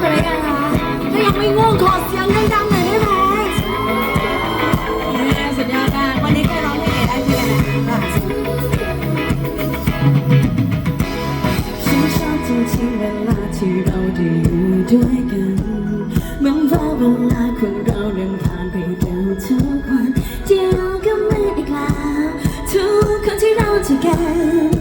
ไปเลยนะคะถ้ายังไม่ง่วงขอเสียงดังๆหน่อยได้ไหมสุดยอดมากวันนี้แคยร้องเพลงได้ที่ไหนบ้ฉันชอบจริงเวลาที่เราได้อยู่ด้วยกันเหมื่าเวลาขอเราเดินผ่านไปเร็ทุกวันเดียวก็ไม่อีกแล้วทุกคนที่เราจะกัน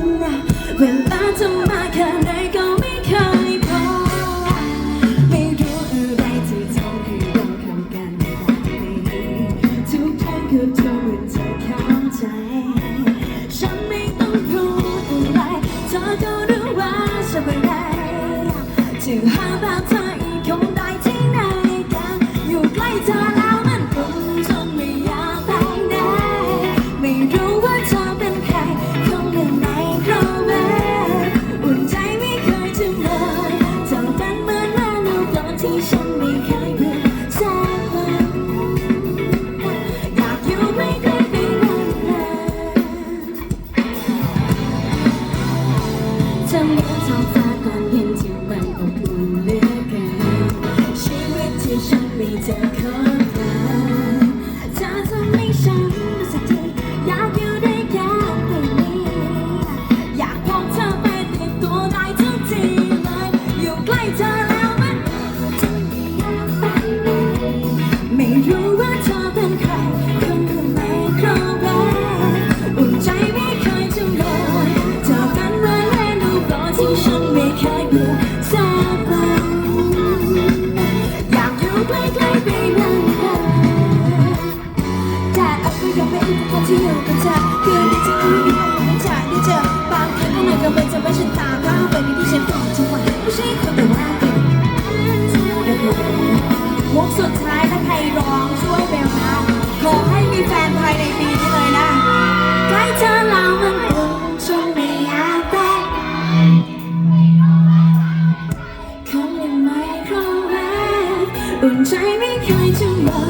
อุ่นใจไม่เคยจะอา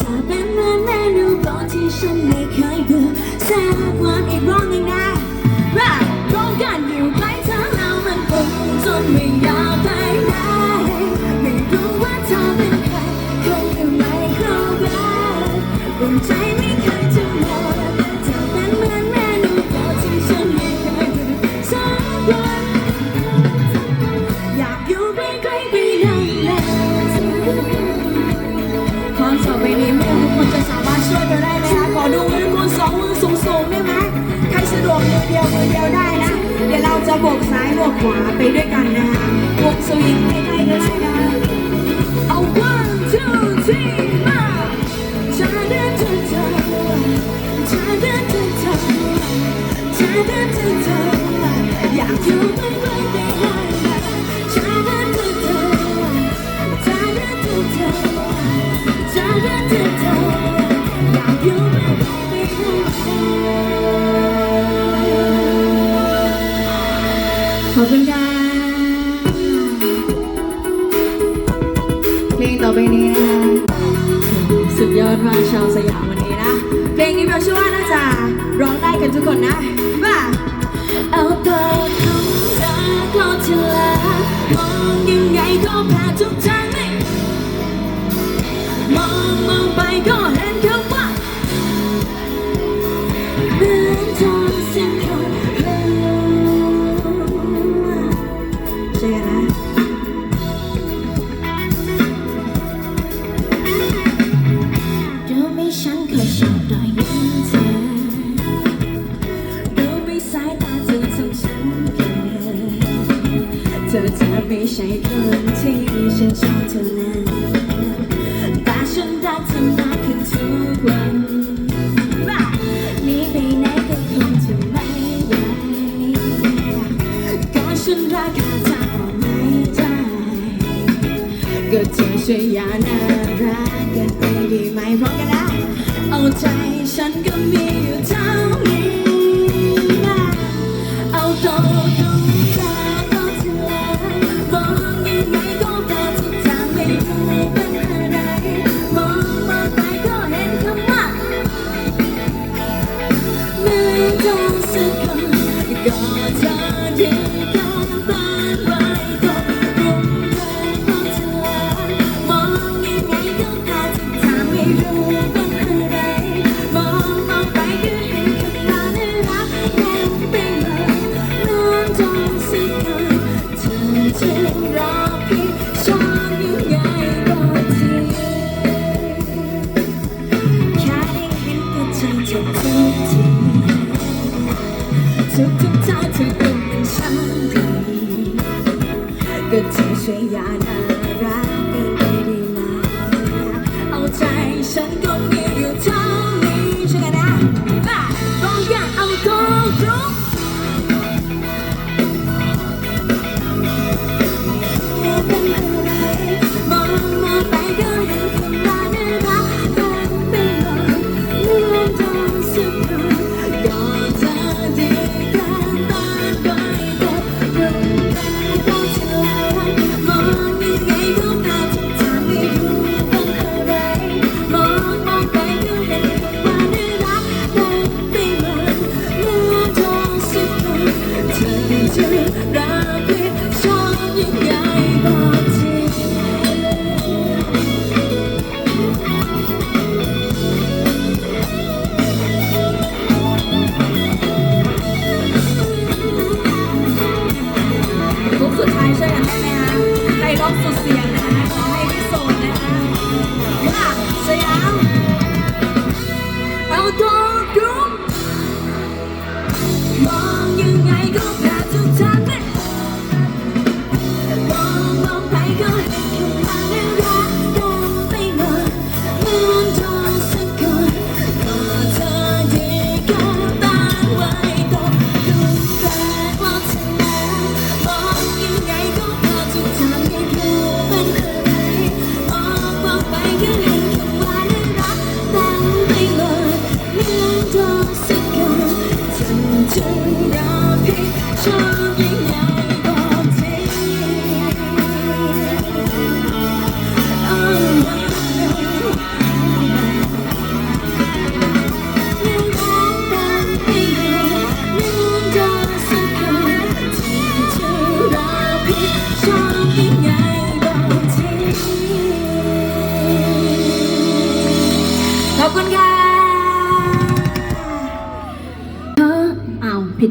ถ้าเป็นเหมือนแม่ดูก่อนที่ฉันไม่เคยเบื่อแทรกความอีกร้องยังไงรักพร้องกันอยู่ใกล้เธอแล้วมันคงจนไม่อยากไปไหนไม่รู้ว่าเธอเป็นใครเคยหรือไม่เข้าใจอุ่นใจไม่ เดียวมือเดียวได้นะ เดี๋ยวเราจะบวกซ้ายบวกขวาไปด้วยกันนะคะบวกสวิงใได้ก็ได้นะคะ อย่าน่ารักกันไปดีไหมเพราะก็ได้ เอาใจฉันก็มีอยู่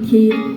Here.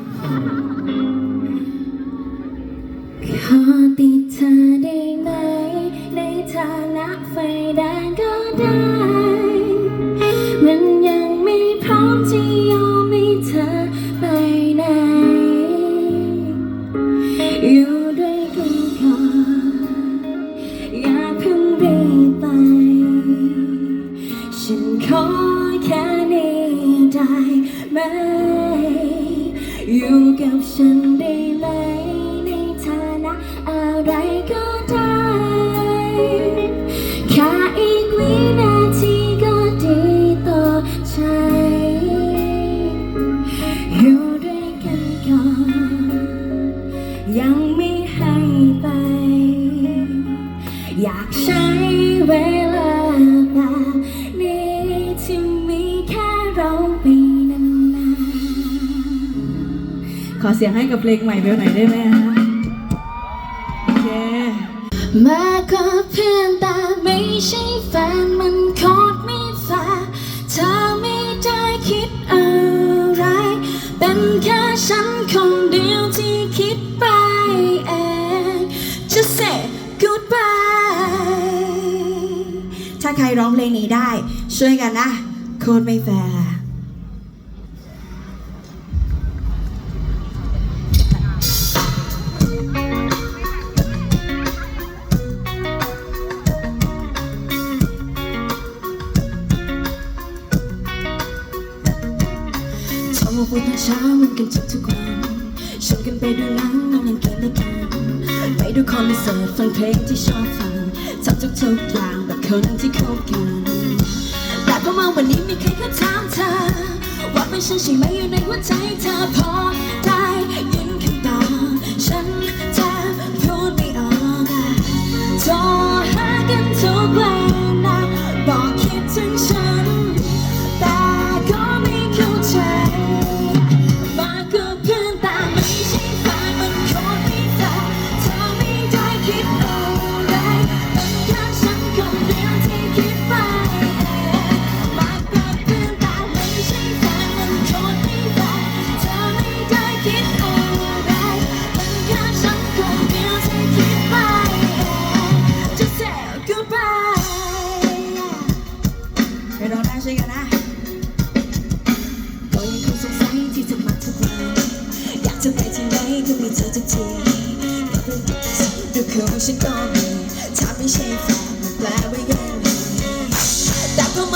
เสียงให้กับเพลงใหม่เบลไหนได้ไหมคะโอเคมาก็เพื่อนแต่ไม่ใช่แฟนมันโคตรไม่แฟร์เธอไม่ได้คิดอะไร เป็นแค่ฉันคนเดียวที่คิดไปเอง Just say goodbye ถ้าใครร้องเพลงนี้ได้ ช่วยกันนะ โคตรไม่แฟร์ เสิร์ฟฟังเพลงที่ชอบฟังทำทุกๆอย่างแบบคนที่คบกันแต่พอมาวันนี้มีใครก็ถามเธอว่าเป็นฉันใช่ไหมอยู่ใน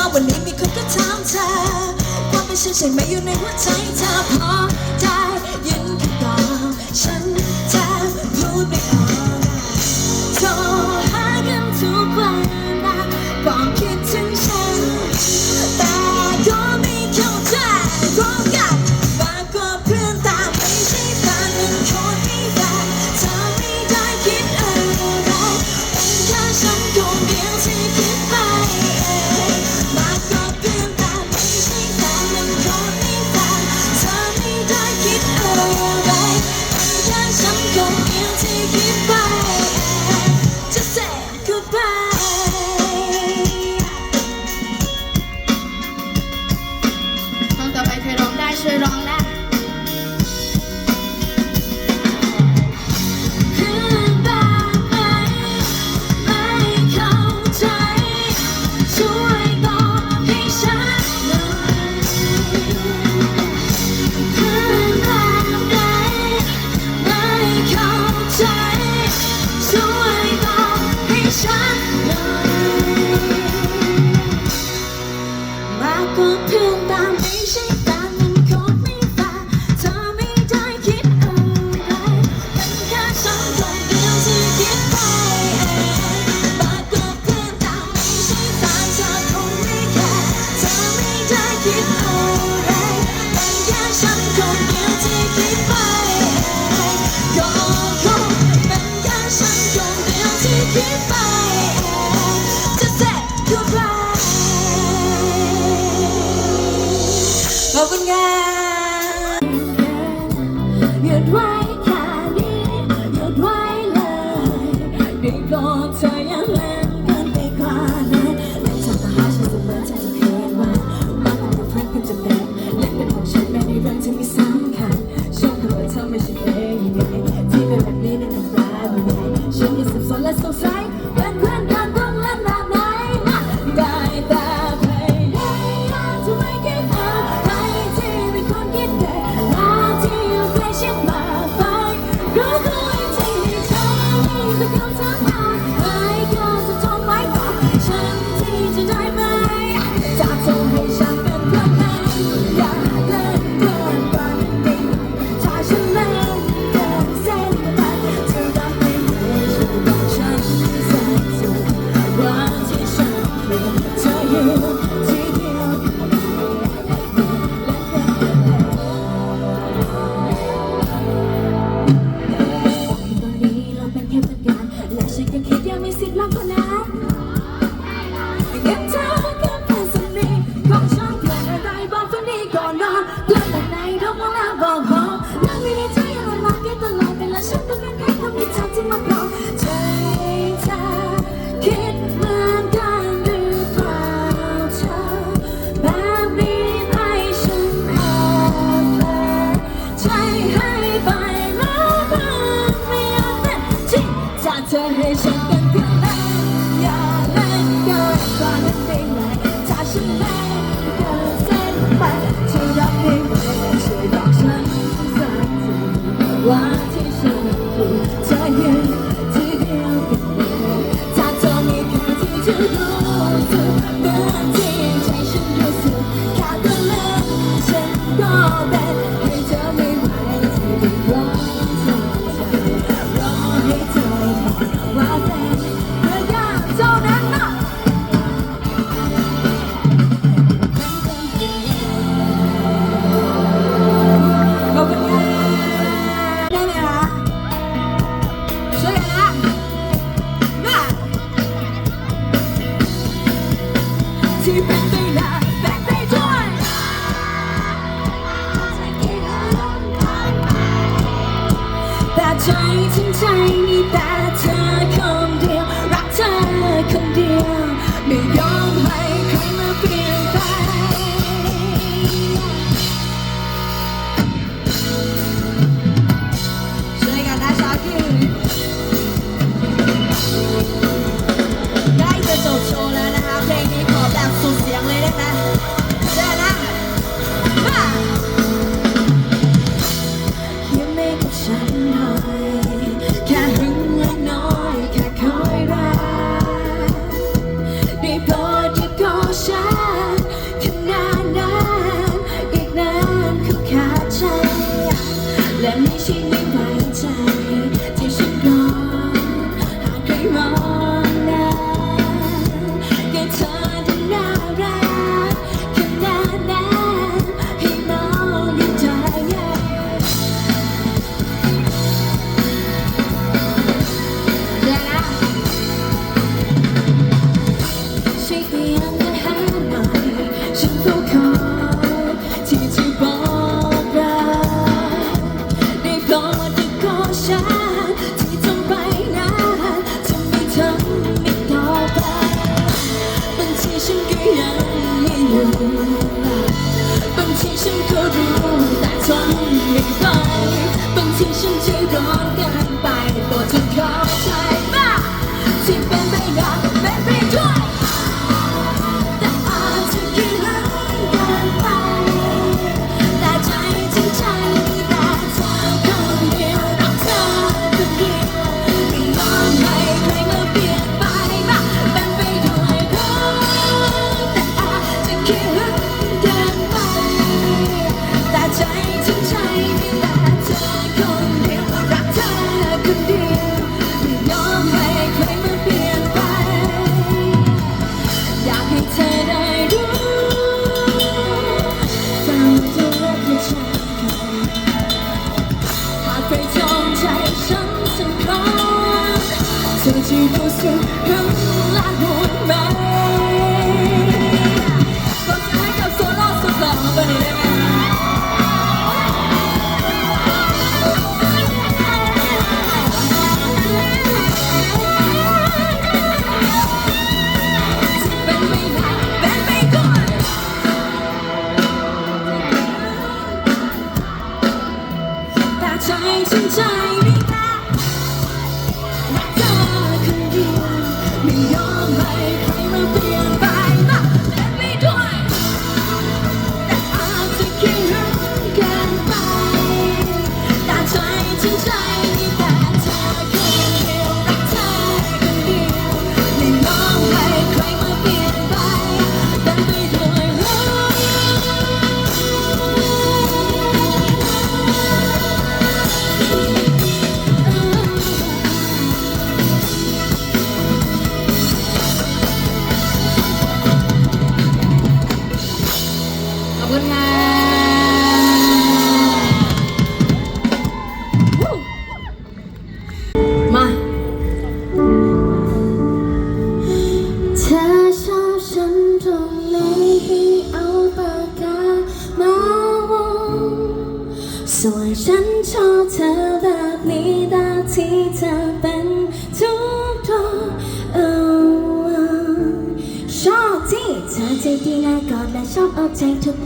อวันนี้มีคนก็ถามเธอความเป็นฉันใช่ไหมอยู่ในหัวใจเธอพอใจ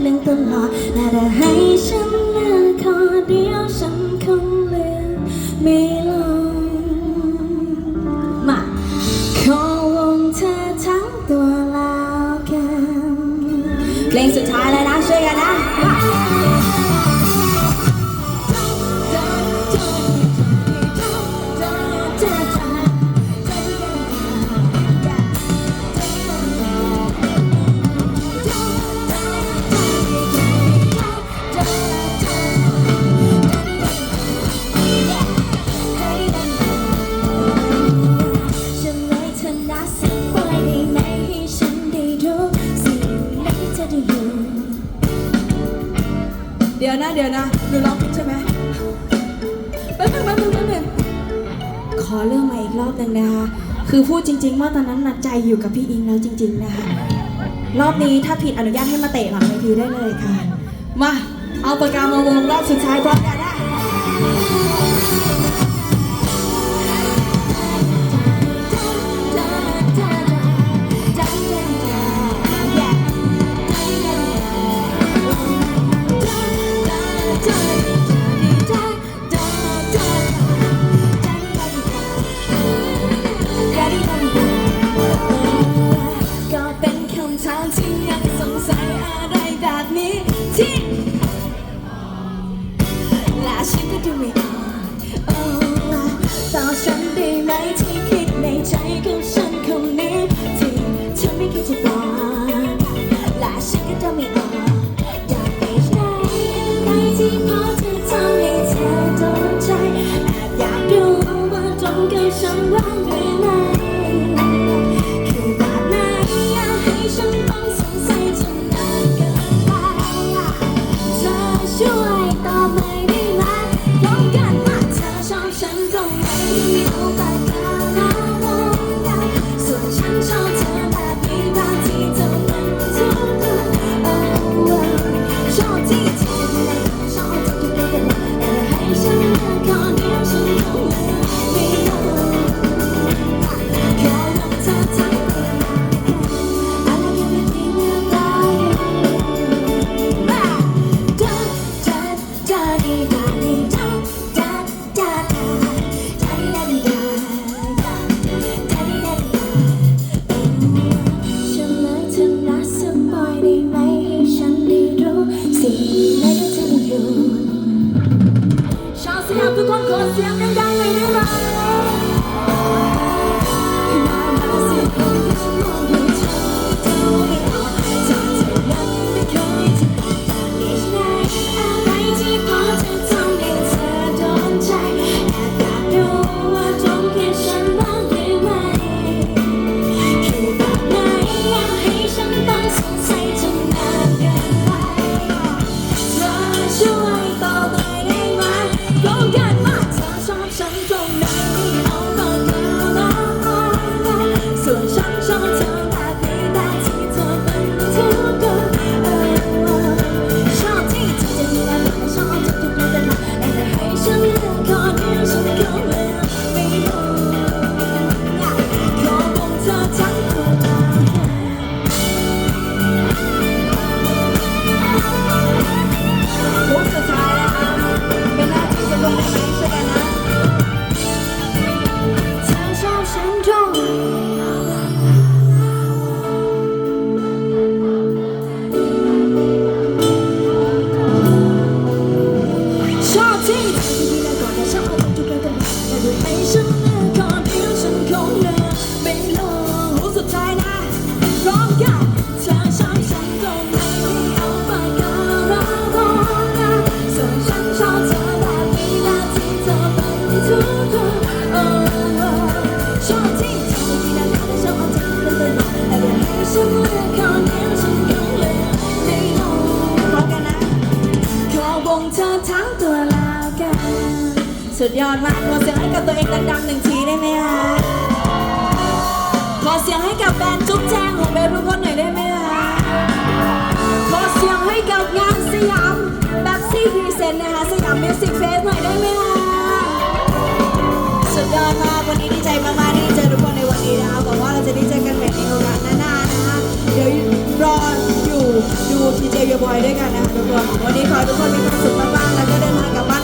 นึงตลอดและถ้าให้ฉันเลือกขอเดียวฉันคงเลือกไม่ลงมาขอลงเธอทั้งตัวแล้วกันเพลงสุดท้ายแล้ว เดี๋ยวนะเดี๋ยวนะหนูร้องผิดใช่ไหมแป๊บนึงแป๊บนึงแป๊บนึงขอเรื่องใหม่อีกรอบหนึ่งนะคะ คือพูดจริง ๆ ว่าตอนนั้นนัดใจอยู่กับพี่อิงแล้วจริง ๆ นะคะ รอบนี้ถ้าผิดอนุญาตให้มาเตะหลังเวทีได้เลยค่ะ มา เอาปากกามาวงรอบสุดท้ายพร้อมกันนะ 19. งเชิดช้งตัวลาวแกสุดยอดมากขอเสียงให้กับตัวเองดังๆหนึ่งทีได้ไหมคะขอเสียงให้กับแบรนด์จุ๊บแจงของเบลทุกคนหน่อยได้ไหมคะขอเสียงให้กับงานสยามแบบซี่พรีเซนต์นะคะสยามมิวสิกเฟสหน่อยได้ไหมคะสุดยอดมากวันนี้ดีใจมากๆที่เจอทุกคนในวันนี้นะคะบอกว่าเราจะได้เจอกันใหม่ในโอกาสหน้านะคะเดี๋ยวรออยู่ ดูทีเจเยบอยด้วยกันนะคะทุกคน วันนี้ขอยทุกคนมีความสุขมากๆ แล้วก็เดินทางกลับบ้าน